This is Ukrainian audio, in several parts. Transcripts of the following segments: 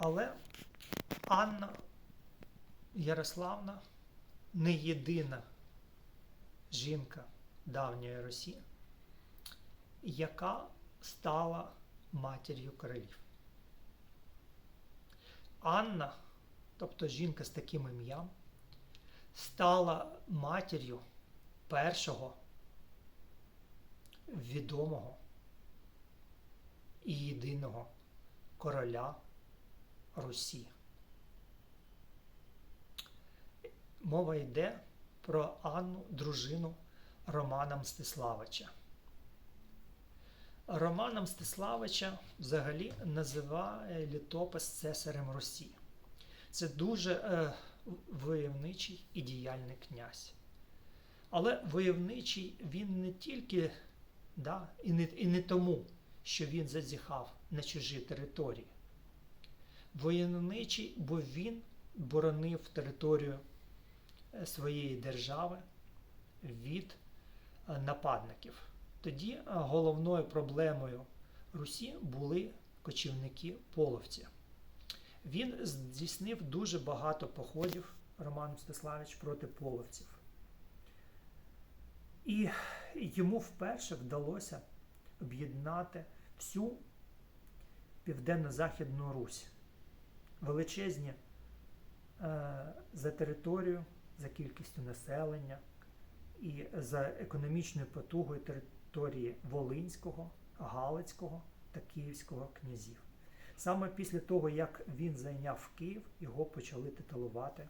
Але Анна Ярославна не єдина жінка давньої Росії, яка стала матір'ю королів. Анна, тобто жінка з таким ім'ям, стала матір'ю першого відомого і єдиного короля Русі. Мова йде про Анну, дружину Романа Мстиславича. Романа Мстиславича взагалі називає літопис цесарем Русі. Це дуже е, войовничий і діяльний князь. Але войовничий він не тільки да, і, не, і не тому, що він зазіхав на чужі території. Войовничий, бо він боронив територію е, своєї держави від е, нападників. Тоді е, головною проблемою Русі були кочівники половці. Він здійснив дуже багато походів Роман Мстиславич проти половців. І йому вперше вдалося об'єднати всю Південно-Західну Русь. Величезні е, за територію, за кількістю населення і за економічною потугою території Волинського, Галицького та Київського князів. Саме після того, як він зайняв Київ, його почали титулувати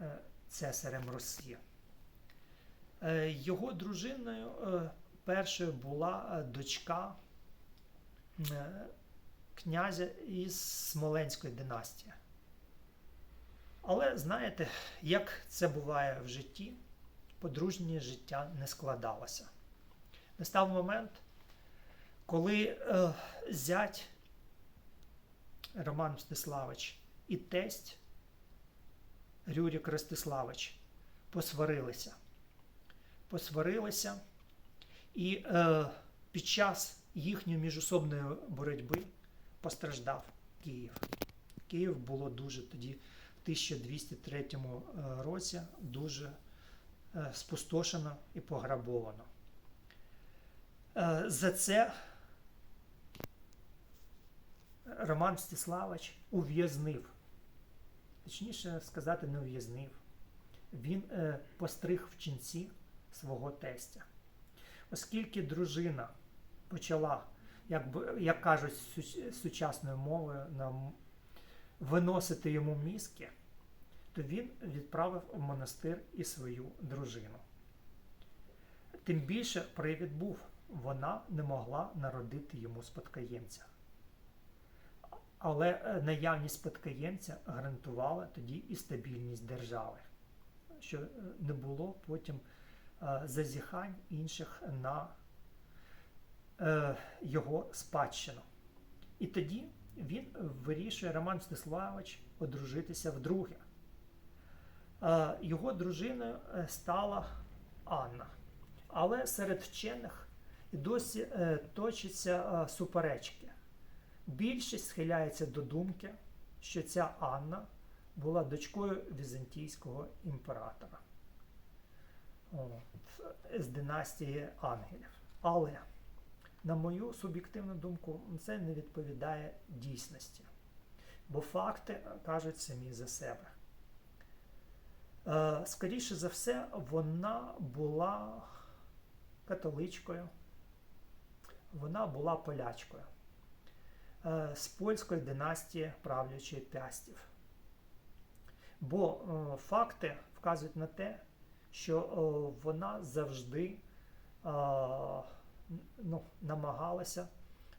е, цесарем Росії. Е, Його дружиною першою була дочка князя із Смоленської династії. Але знаєте, як це буває в житті, подружнє життя не складалося. Настав момент, коли е, зять Роман Мстиславич і тесть Рюрік Ростиславич посварилися. Посварилися, і е, під час їхньої міжособної боротьби постраждав Київ. Київ було дуже тоді, в 1203 році, дуже е, спустошено і пограбовано. Е, за це Роман Мстиславич ув'язнив. Точніше сказати, не ув'язнив. Він е, постриг в ченці свого тестя. Оскільки дружина почала, як, як кажуть сучасною мовою, нам виносити йому мізки, то він відправив в монастир і свою дружину. Тим більше привід був, вона не могла народити йому спадкоємця. Але е, наявність спадкоємця гарантувала тоді і стабільність держави, що е, не було потім е, зазіхань інших на його спадщину. І тоді він вирішує Роман Мстиславович одружитися вдруге. Е, Його дружиною е, стала Анна. Але серед вчених досі е, точаться е, суперечки. Більшість схиляється до думки, що ця Анна була дочкою візантійського імператора От, з династії ангелів. Але, на мою суб'єктивну думку, це не відповідає дійсності. Бо факти кажуть самі за себе. Е, Скоріше за все, вона була католичкою, вона була полячкою е, з польської династії правлячої пястів. Бо е, факти вказують на те, що вона завжди ну, намагалася,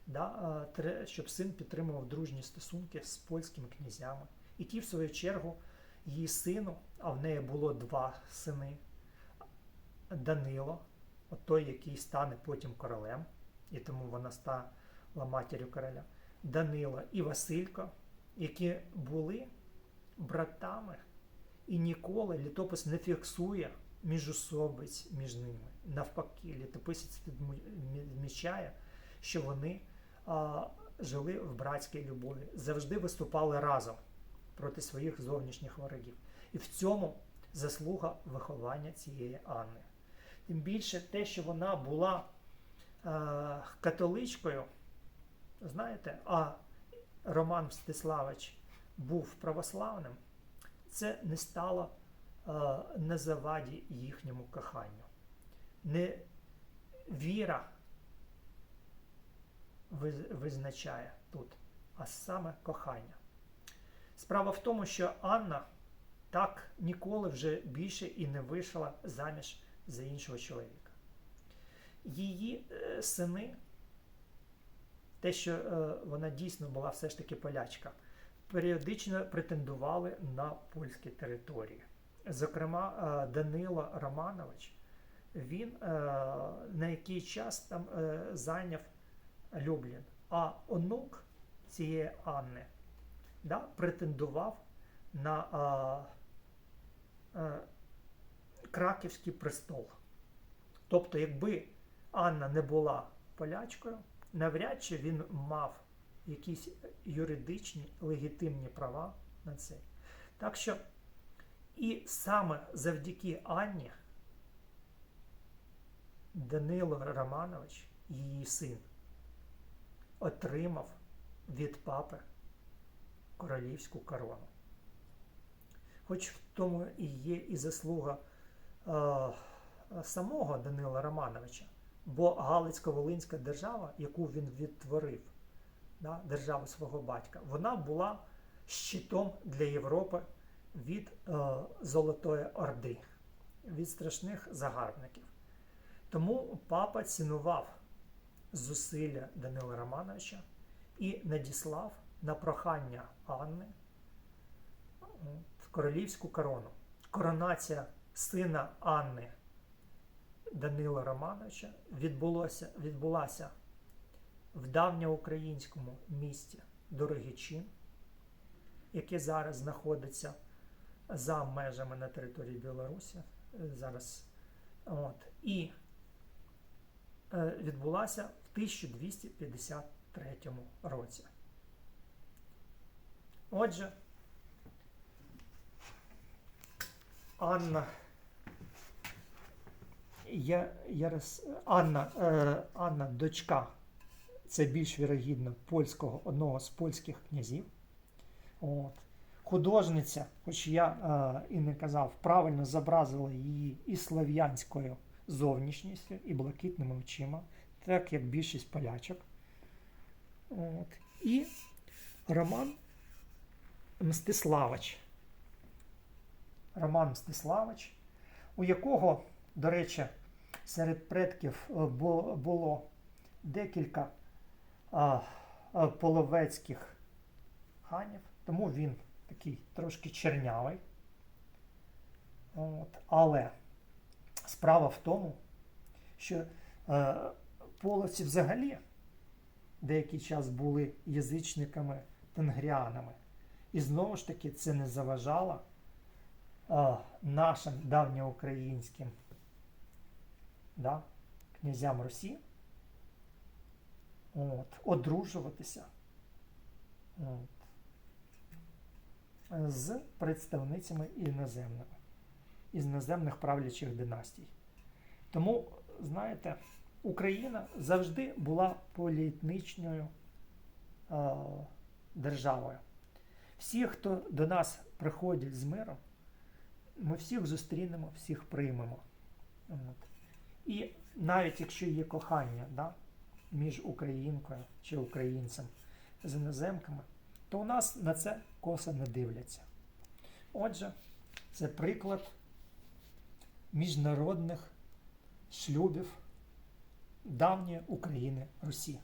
да, е, щоб син підтримував дружні стосунки з польськими князями. І ті, в свою чергу, її сину, а в неї було два сини, Данило, от той, який стане потім королем, і тому вона стала матір'ю короля. Данила і Василько, які були братами, і ніколи літопис не фіксує міжособиць між ними. Навпаки, літописець відмічає, що вони а, жили в братській любові, завжди виступали разом проти своїх зовнішніх ворогів. І в цьому заслуга виховання цієї Анни. Тим більше те, що вона була е, католичкою, знаєте, а Роман Мстиславич був православним, це не стало на заваді їхньому коханню. Не віра визначає тут, а саме кохання. Справа в тому, що Анна так ніколи вже більше і не вийшла заміж за іншого чоловіка. Її е, сини, те, що е, вона дійсно була все ж таки полячка, періодично претендували на польські території. Зокрема, е, Данило Романович, він е, на який час там е, зайняв Люблін, а онук цієї Анни да, претендував на а, а, Краківський престол. Тобто, якби Анна не була полячкою, навряд чи він мав якісь юридичні легітимні права на це. Так що, і саме завдяки Анні Данило Романович, її син, отримав від папи королівську корону. Хоч в тому і є і заслуга е, самого Данила Романовича, бо Галицько-Волинська держава, яку він відтворив, да, державу свого батька, вона була щитом для Європи від е, Золотої Орди, від страшних загарбників. Тому папа цінував зусилля Данила Романовича і надіслав на прохання Анни в королівську корону. Коронація сина Анни Данила Романовича відбулося, відбулася в давньоукраїнському місті Дорогичин, яке зараз знаходиться за межами на території Білорусі. е, Зараз, от, і е, відбулася в 1253 році. Отже, Анна Я, Ярос, Анна, е, Анна, дочка, це більш вірогідно польського, одного з польських князів. От. Художниця, хоч я е, і не казав, правильно зобразила її і слов'янською зовнішністю, і блакитними очима, так як більшість полячок. От. І Роман Мстиславич. Роман Мстиславич, у якого, до речі, серед предків е, було декілька а, а, половецьких ханів, тому він такий трошки чернявий. От. Але справа в тому, що е, половці взагалі деякий час були язичниками тенгріанами. І знову ж таки це не заважало а, нашим давньоукраїнським да, князям Русі от, одружуватися от, з представницями іноземними, із іноземних правлячих династій. Тому, знаєте, Україна завжди була поліетничною е, державою. Всі, хто до нас приходять з миром, ми всіх зустрінемо, всіх приймемо. От. І навіть якщо є кохання да, між українкою чи українцем з іноземками, то у нас на це коса не дивляться. Отже, це приклад міжнародних шлюбів давньої України Русі.